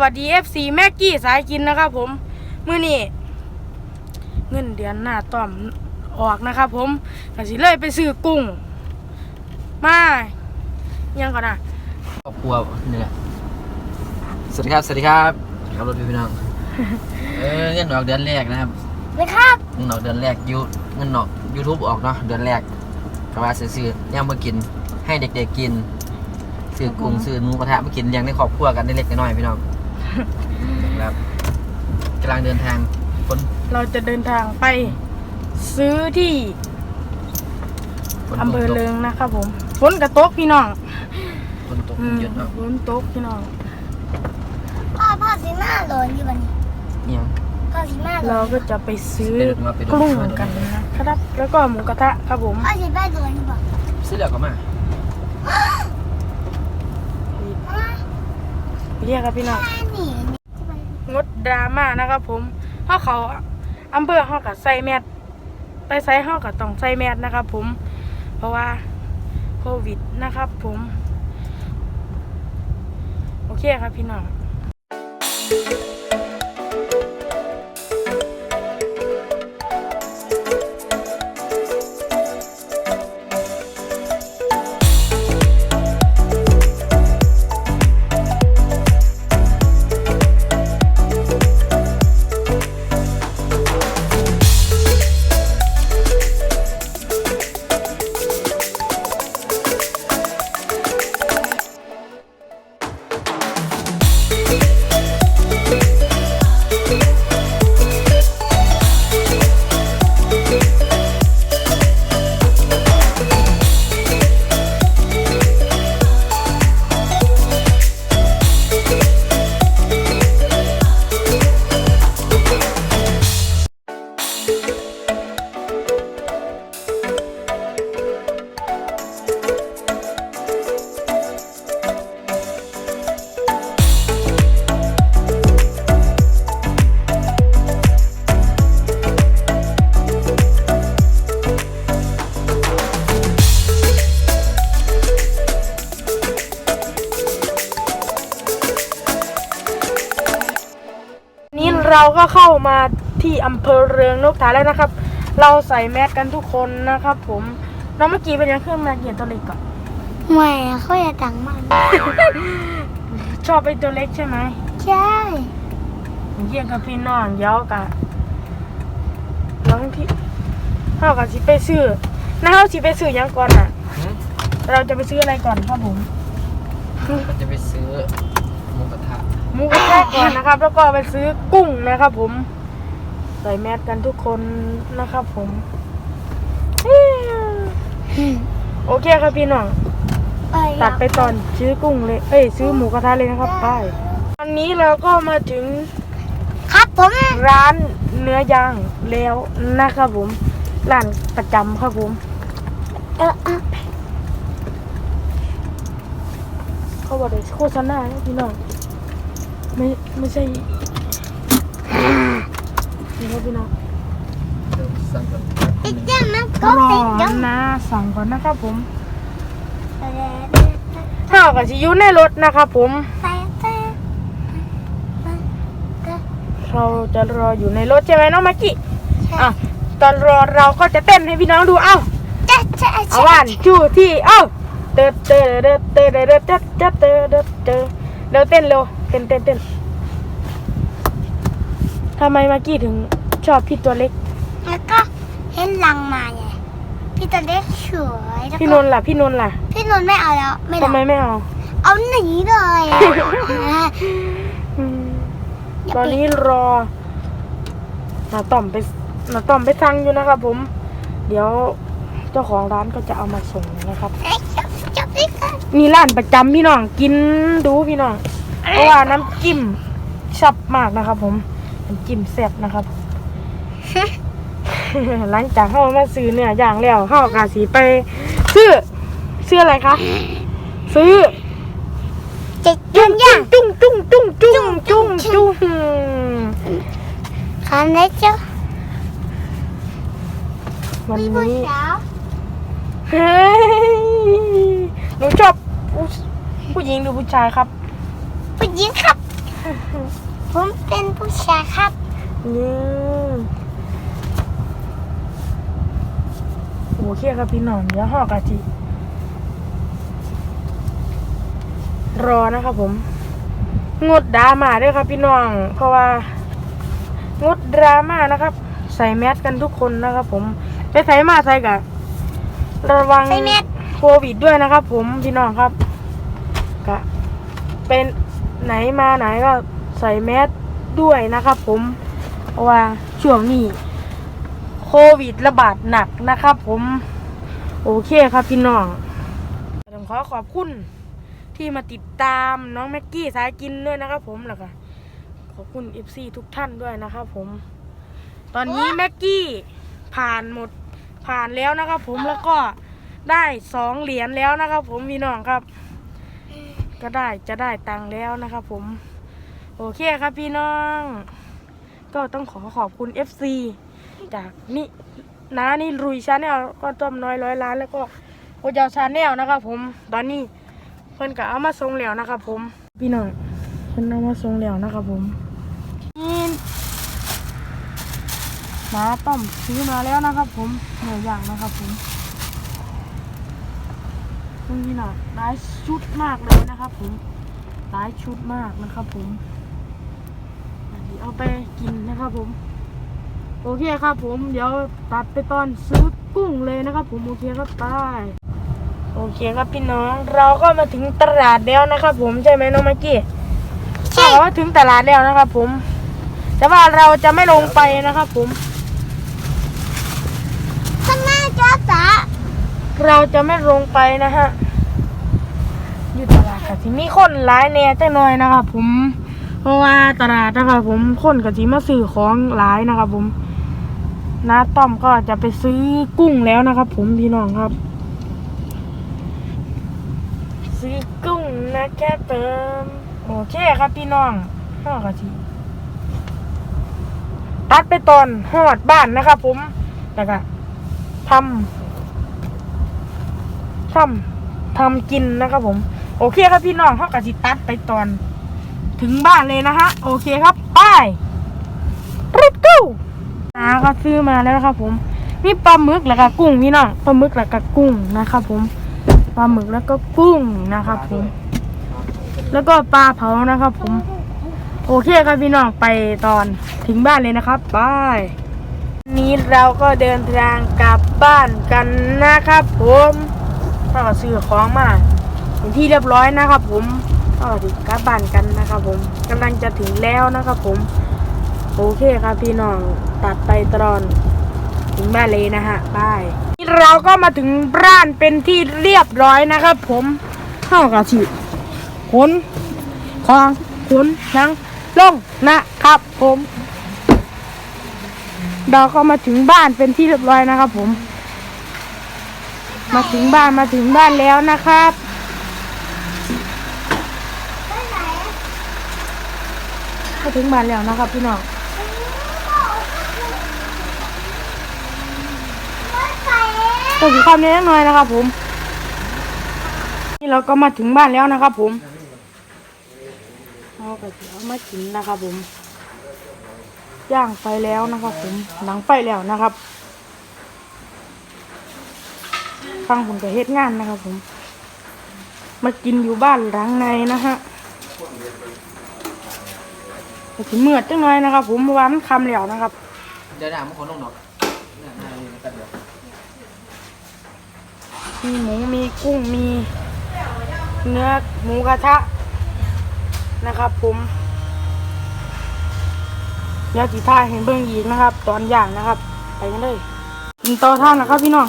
วัสดี FC แม็กกี้สายกินนะครับผมมื้อนี้เงินเดือนหน้าต้อมออกนะครับผมก็สิเลยไปซื้อกุ้ง มายังก่อนนะครอบครัวนี่แหละสวัสดีครับ สวัสดีครับขับรถพี่น้อง เออเงินออกเดือนแรกนะครับเลยครับเงินออกเดือนแรกยูเงินออกยูทูบออกเนาะเดือนแรกก็ว่าซื้อย่างมากินให้เด็กๆกินซื้อกุ้งซื้อหมูกระทะมากินเลี้ยงในครอบครัวกันได้เล็กน้อยๆพี่น้อง ครับกำลังเดินทางฝนเราจะเดินทางไปซื้อที่ฝนตกอำเภอเลิงนะครับผมฝนกระตกพี่น้องฝนตกอืมเยอะเนาะฝนตกพี่น้องพ่อพ่อสีมาหลอนอยู่วันนี้เนี่ยพ่อสีมาหลเราอนก็จะไปซื้อไปดูมาไปดูกุ้งมาดูกันนะครับ แล้วก็หมูกระทะครับผมพ่อสีไปหลอนอยู่บ่ซื้อแล้วก็มา เรียกครับพี่น้องแม่หนีงดดราม่านะครับผมเพราะเขาอำเภอเขากับใส่แมสไปใส่เขากับต้องใส่แมสนะครับผม เพราะว่าโควิดนะครับผม โอเคครับพี่น้อง เราก็เข้ามาที่อำเภอเรืองนกทาแล้วนะครับ เราใส่แมสกันทุกคนนะครับผมน้องเมื่อกี้เป็นยังเครื่องมาเกียนตัวเล็กก่อนแหม่เขาอยากตังมันชอบไอ้ตัวเล็กใช่ไหมใช่เยี่ยงกับพี่น้องเย้ากะน้องที่เท่ากับสิไปซื้อน้าเขาสิไปซื้อหยังก่อนอะหืมเราจะไปซื้ออะไรก่อนครับผมก็จะไปซื้อหมูกระทะ หมูกระทะก่อนนะครับ แล้วก็ไปซื้อกุ้งนะครับ ผมใส่แมสกันทุกคนนะครับ ผมโอเคครับพี่น้องตัดไปตอนซื้อกุ้งเลย เอ้ยซื้อหมูกระทะเลยนะครับไปวันนี้เราก็มาถึง ครับผมร้านเนื้อย่างแล้วนะครับผมร้านประจำครับผมเออเออเขาบอกเลยโฆษณานะพี่น้อง ไม่ไม่ใช่นี่ครับพี่น้องเดี๋ยวสั่งก่อนติดยังมันก็รอติดยังนะสั่งก่อนนะครับผมแต่ถ้ากับสิอยูในรถนะครับผมแต่แต่แต่เราจะรออยู่ในรถใช่ไหมน้องมากิอะตอนรอเราก็จะเต้นให้พี่น้องดูเอ้าจะจะเอาวันจูที่เอ้าเตอเตอเตอเตอเตอเตอเตอ เตอเตอเตอเตอเร็วเต้นเร็วเต้นเต้นเต้นทำไมมากี้ถึงชอบพี่ตัวเล็ก แล้วก็เห็นลังมาไงพี่ตัวเล็กสวยแล้วพี่นก็นท์ล่ะพี่นนท์ล่ะพี่นนท์ไม่เอาแล้วไม่ทำไมไม่เอาเอาหนีเลยอะอืมอย่าตอนไปนี้รอนาต่อมไปนาต่อมไปสั่งอยู่นะครับผม เดี๋ยวเจ้าของร้านก็จะเอามาส่งนะครับเอ๊ะจับจับ นี่กันนี่ร้านประจำพี่น้องกินดูพี่น้องเพราะว่าน้ำจิ้มชับมากนะครับ ผมน้ำจิ้มแซ่บนะครับ หลังจากเข้ามาซื้อเนื้อย่างแล้วเข้ากาสีไป ซื้อซื้ออะไรคะซื้อจะยุ่งยากจุ้งจุ้งจุ้งจุ้งจุ้งจุ้งคันเล็กจ้ะวันมีผู้นี้สาวเฮ้ย หนูชอบผู้ผู้หญิงหรือผู้ชายครับ ผู้หญิงครับฮผมเป็นผู้ชายครับนี่โอเคครับพี่น้องเดี๋ยวห่อกะทิรอนะครับผม งดดราม่าด้วยครับพี่น้อง เพราะว่า งดดราม่านะครับ ใส่แมสกันทุกคนนะครับผมไปใส่มาใส่กะระวังใส่แมส โควิดด้วยนะครับ ผมพี่น้องครับกะเป็นไหนมาไหนก็ใส่แมสด้วยนะครับผมเพราะว่าช่วงนี้โควิดระบาดหนักนะครับ ผมโอเคครับพี่น้องผมขอขอบคุณที่มาติดตามน้องแม็กกี้สายกินด้วยนะครับ ผมแล้วก็ขอบคุณ FC ทุกท่านด้วยนะครับผม ตอนนี้แม็กกี้ผ่านหมดผ่านแล้วนะครับผมแล้วก็ ได้สองเหรียญแล้วนะครับ ผมพี่น้องครับ ก็ได้จะได้ตังค์แล้วนะครับ ผม โอเคครับพี่น้อง ก็ต้องขอขอบคุณ FC จากนี่น้านี่รุยชาแนลก็ต้มน้อยร้อยล้านแล้วก็โอเจ้าชาแนลนะครับ ผมตอนนี้เพิ่อนก็เอามาส่งแล้วนะครับ ผม พี่น้องเพิ่อนเอามาส่งแล้วนะครับ ผมนี่น้าต้มซื้อมาแล้วนะครับ ผมเหนืออย่างนะครับ ผม นี่น่ะหลายชุดมากเลยนะครับ ผมหลายชุดมากนะครับผมอันนี้เอาไปกินนะครับผม โอเคครับผม เดี๋ยวตัดไปตอนซื้อกุ้งเลยนะครับ ผมโอเคครับไปโอเคครับพี่น้อง เราก็มาถึงตลาดแล้วนะครับ ผมใช่ไหมน้องมากกี้ใช่เราก็ถึงตลาดแล้วนะครับ ผม แต่ว่าเราจะไม่ลงไปนะครับ ผม ข้างหน้าจ้าจ๋า เราจะไม่ลงไปนะฮะ อยู่ตลาดกับที่มีคนหลายแน่จังหน่อยนะครับผม เพราะว่าตลาดนะครับผมคนกับที่มาซื้อของหลายนะครับผมน้าต้อมก็จะไปซื้อกุ้งแล้วนะครับผมพี่น้องครับ ซื้อกุ้งนะแครับเติมโอเคครับพี่น้องห้ากะทิตัดไปตอนหอดบ้านนะครับผมแล้วก็ทำ ทำทำกินนะครับผม โอเคครับพี่น้องห้ากะทิตัดไปตอน ถึงบ้านเลยนะฮะ โอเคครับไปรุดกู้อาก็ซื้อมาแล้วนะครับผม มีปลาหมึกแล้วก็กุ้งพี่น้องปลาหมึกแล้วก็กุ้งนะครับผมปลาหมึกแล้วก็กุ้งนะครับผม แล้วก็ปลาเผานะครับผม โอเคครับพี่น้องไปตอนถึงบ้านเลยนะครับไปนนี้เราก็เดินทางกลับบ้านกันนะครับผม้าก็ซื้อของมาเป็นที่เรียบร้อยนะครับ ผมก็ถึงกลับบ้านกันนะครับ ผมกำลังจะถึงแล้วนะครับ ผมโอเคครับพี่น้องตัดไปตอนถึงบ้านเลยนะฮะบายนี่เราก็มาถึงบ้านเป็นที่เรียบร้อยนะครับ ผมเข้ากับฉีดขนของขนนังลงนะครับ ผม เราก็มาถึงบ้านเป็นที่เรียบร้อยนะครับ ผม มาถึงบ้านมาถึงบ้านแล้วนะครับมาถึงบ้านแล้วนะครับพี่น้องตัวสีความนี้นิดหน่อยนะครับ ผม นี่เราก็มาถึงบ้านแล้วนะครับ ผมเราก็จะเอามากินนะครับ ผม ย่างไฟแล้วนะครับ ผมหนังไฟแล้วนะครับ ฟังผมกับเฮ็ดงานนะครับผม มากินอยู่บ้านหลังในนะฮะก็ถึงเมื่อจังหน่อยนะครับ ผมเมื่อวานมันคำแล้วนะครับเดี๋ยวด่ามันคนลงหรอกเนี่ยหน้านี่มันก็เดี๋ยวมีหมูมีกุ้งมี เนื้อหมูกระทะนะครับ ผมเดี๋ยวจีท่ายเห็นเบื้องยีกนะครับ ตอนย่างนะครับ ไปกันเลยกินต่อท่านนะครับพี่น้อง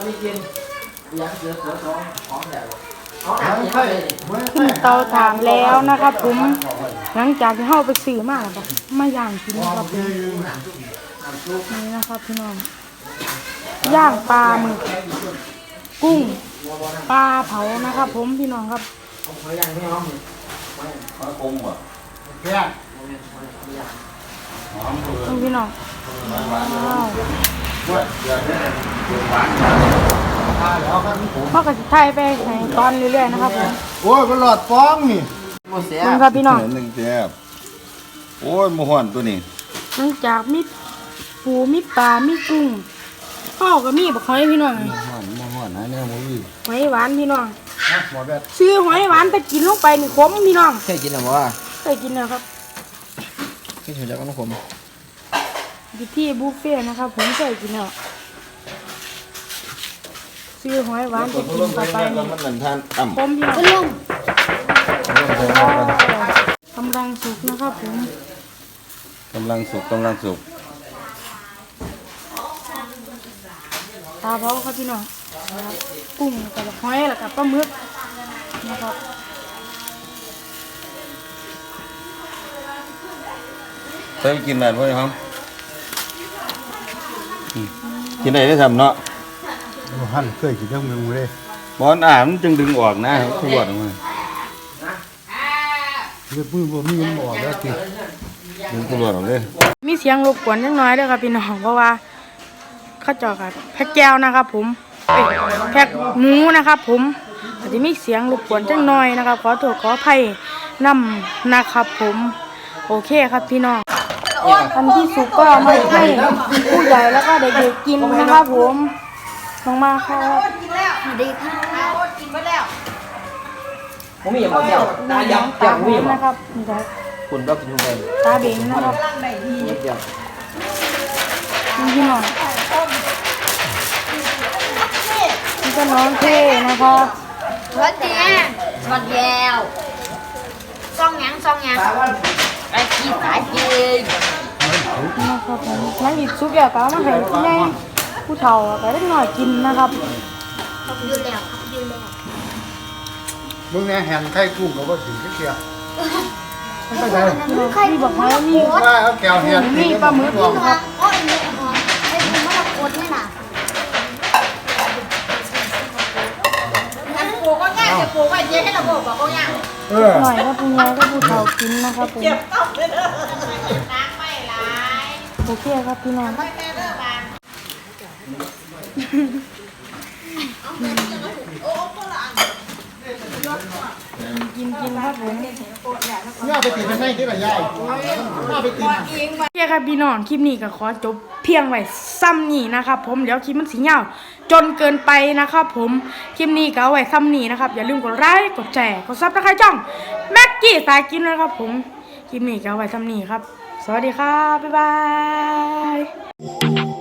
ถ้าไม่กินยังเหลือเหลือสองของแถวเอาหนังยังไม่เลยนี่ขึ้นเตาถ่านแล้วนะครับผม หลังจากที่เข้าไปซื้อมาแล้วก็มาย่างกินนะครับผมนี่นะครับพี่น้อง ย่างปลาหมึกกุ้งปลาเผานะครับผมพี่น้องครับเขายังไม่ยอมขากลมบ่เพื่อนต้องพี่น้องว้าว ว่าเดี๋ยวนี้เดี๋ยวหวานมันก็สิถ่ายไปให้ตอนเรื่อยๆนะครับผมโอ้ยมันหลอดฟองนี่โมเสียมึงครับพี่น้องหนึ่งแซ่บโอ้ยมห่อนตัวนี้หลังจากมีปูมีปลามีกุ้งข้าวก็มีบักหอยพี่น้องห่อนมห่อนนะเนี่ยมูวี่หอยหวานพี่น้องหมอแบบซื้อหอยหวานแต่กินลงไปนี่ขมพี่น้องเคยกินหรือว่าเคยกินแล้วครับเคยกินแล้วก็ต้องขม อยู่ที่บุฟเฟ่ต์นะครับ ผมเคยกินแล้วซื้อหอยหวานแต่กินเข้าไปนี่มันเหมือนทานอ่ำขมพี่น้องคุณลุงกำลังสุกนะครับผมกำลังสุกกำลังสุกปลาเผาครับพี่น้องนะครับกุ้งกับหอยแล้วกับปลาหมึกนะครับเคยกินแบบนี้ครับ กินไหนได้ทำเนาะหันเคยกินทั้งเมืองเลยบอนอ่านมันจึงดึงออกนะขวดออกมาเลือดมือบ่มีมันออกแล้วติดึงขวดออกเลยมีเสียงรบกวนจังน้อยเด้วยครับพี่น้องเพราะว่าเข้าเจอกับแพ็กแก้วนะครับ ผมเอ้ยแพ็กหมูนะครับ ผมอาจจะมีเสียงรบกวนจังน้อยนะครับ ขอโทษขออภัยนำนะครับ ผม โอเคครับพี่น้อง อันที่สุกก็เอามาให้ผู้ใหญ่แล้วก็เด็กๆกินนะครับผมลงมาครับสวัสดีค่ะผมมีอย่างบอกเจ้าตายับตายับมีเบอย่างงบอกนะครับนี่ครับคุณก็กินทุกคนตาเบงนะครับเงียบเดียวนี่พี่น้องนี่ก็น้องเท่นะครับสวัสดีสวัสดีแล้วซองหยังซองหยัง ไอ้ขี้สายกินนะครับผมนั่งหยิบซุปอยากเอามาให้พี่แม่ผู้เฒ่าไปได้หน่อยกินนะครับอยู่แล้วครับอยู่แล้วมึงเนี่ยแหนไข่กุ้งก็บ่าถึงจักเที่ยมีบอกว่ามีว่าเอาแก้วแหนมีปลาหมึกบอกครับ โอ้ยนี่อ๋อไอ้คุณมาโคตรนี่น่ะงั้นปู ปูไว้เดี๋ยให้ระบบบอกก็ง่ายเออหน่อยก็ผู้ใหญ่ก็ผู้เฒ่ากินนะครับผมโอเคครับพี่น้องกิน กินครับผมย่าไปตีกันไหนที่ละยายย่าไปตีโอเคครับพี่น้องคลิปนี้ก็ขอจบเพียงไว้ซ้ำนี้นะครับผมเดี๋ยวคลิปมันสียาวจนเกินไปนะครับผมคลิปนี้ก็เอาไว้ซ้ำนี้นะครับอย่าลืมกดไลค์กดแชร์กดซับสไครต์ช่องแม็กกี้สายกินนะครับผมคลิปนี้ก็เอาไว้ซ้ำนี้ครับ สวัสดีครับบ๊ายบาย